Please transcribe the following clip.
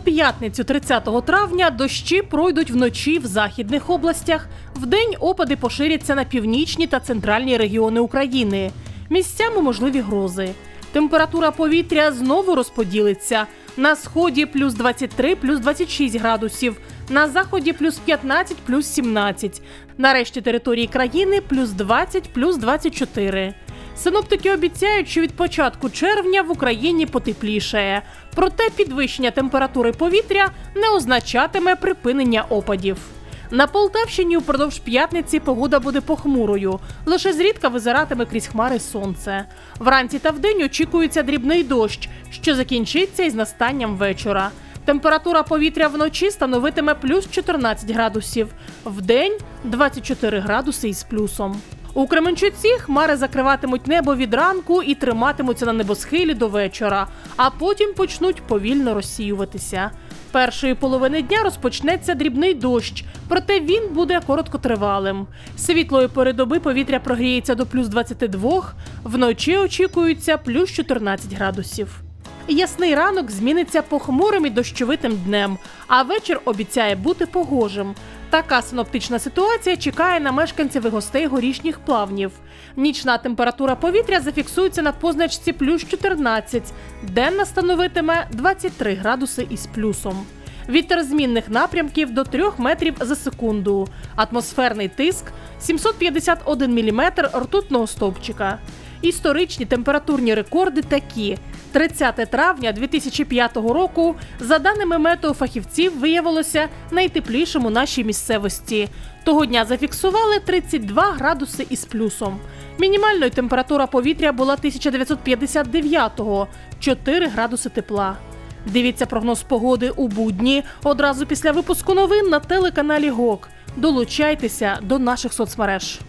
п'ятницю, 30 травня, дощі пройдуть вночі в західних областях. Вдень опади поширяться на північні та центральні регіони України. Місцями можливі грози. Температура повітря знову розподілиться. На сході плюс 23, плюс 26 градусів, на заході плюс 15, плюс 17. На решті території країни плюс 20, плюс 24. Синоптики обіцяють, що від початку червня в Україні потеплішає. Проте підвищення температури повітря не означатиме припинення опадів. На Полтавщині упродовж п'ятниці погода буде похмурою. Лише зрідка визиратиме крізь хмари сонце. Вранці та вдень очікується дрібний дощ, що закінчиться із настанням вечора. Температура повітря вночі становитиме плюс 14 градусів, вдень 24 градуси із плюсом. У Кременчуці хмари закриватимуть небо від ранку і триматимуться на небосхилі до вечора, а потім почнуть повільно розсіюватися. Першої половини дня розпочнеться дрібний дощ, проте він буде короткотривалим. Світлої пори доби повітря прогріється до плюс 22, вночі очікується плюс 14 градусів. Ясний ранок зміниться похмурим і дощовитим днем, а вечір обіцяє бути погожим. Така синоптична ситуація чекає на мешканців і гостей горішніх плавнів. Нічна температура повітря зафіксується на позначці плюс 14, денна становитиме 23 градуси із плюсом. Вітер змінних напрямків до 3 метрів за секунду. Атмосферний тиск 751 міліметр ртутного стовпчика. Історичні температурні рекорди такі: 30 травня 2005 року, за даними метеофахівців, виявилося найтеплішим у нашій місцевості. Того дня зафіксували 32 градуси із плюсом. Мінімальною температура повітря була 1959-го – 4 градуси тепла. Дивіться прогноз погоди у будні одразу після випуску новин на телеканалі ГОК. Долучайтеся до наших соцмереж.